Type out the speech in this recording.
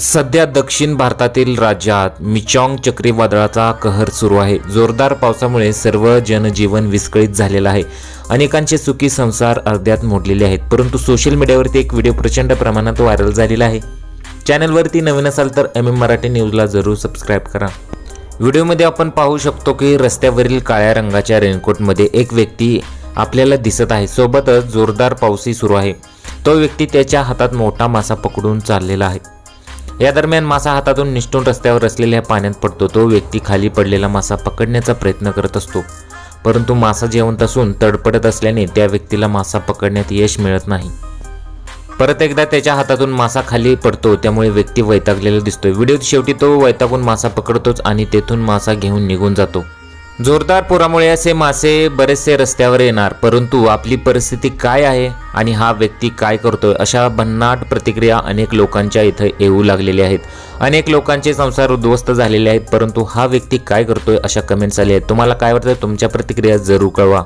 सध्या दक्षिण भारतातील राज्यात मिचॉंग चक्रीवादळाचा कहर सुरू आहे. जोरदार पावसामुळे सर्व जनजीवन विस्कळीत झालेलं आहे. अनेकांचे सुखी संसार अर्ध्यात मोडलेले आहेत. परंतु सोशल मीडियावरती एक व्हिडिओ प्रचंड प्रमाणात व्हायरल झालेला आहे. चॅनलवरती नवीन असाल तर एम एम मराठी न्यूजला जरूर सबस्क्राईब करा. व्हिडिओमध्ये आपण पाहू शकतो की रस्त्यावरील काळ्या रंगाच्या रेनकोटमध्ये एक व्यक्ती आपल्याला दिसत आहे. सोबतच जोरदार पाऊसही सुरू आहे. तो व्यक्ती त्याच्या हातात मोठा मासा पकडून चाललेला आहे. या दरम्यान मासा हातातून निष्ठून रस्त्यावर असलेल्या पाण्यात पडतो. तो व्यक्ती खाली पडलेला मासा पकडण्याचा प्रयत्न करत असतो. परंतु मासा जेवंत असून तडपडत असल्याने त्या व्यक्तीला मासा पकडण्यात यश मिळत नाही. परत एकदा त्याच्या हातातून मासा खाली पडतो त्यामुळे व्यक्ती वैतागलेला दिसतोय. व्हिडिओत शेवटी तो वैतागून मासा पकडतोच आणि तेथून मासा घेऊन निघून जातो. जोरदार पुरामुळे असे मासे बरेचसे रस्त्यावर येणार परंतु आपली परिस्थिती काय आहे आणि हा व्यक्ती काय करतोय अशा भन्नाट प्रतिक्रिया अनेक लोकांच्या इथं येऊ लागलेल्या आहेत. अनेक लोकांचे संसार उद्ध्वस्त झालेले आहेत परंतु हा व्यक्ती काय करतोय अशा कमेंट्स आल्या आहेत. तुम्हाला काय वाटतं? तुमच्या प्रतिक्रिया जरूर कळवा.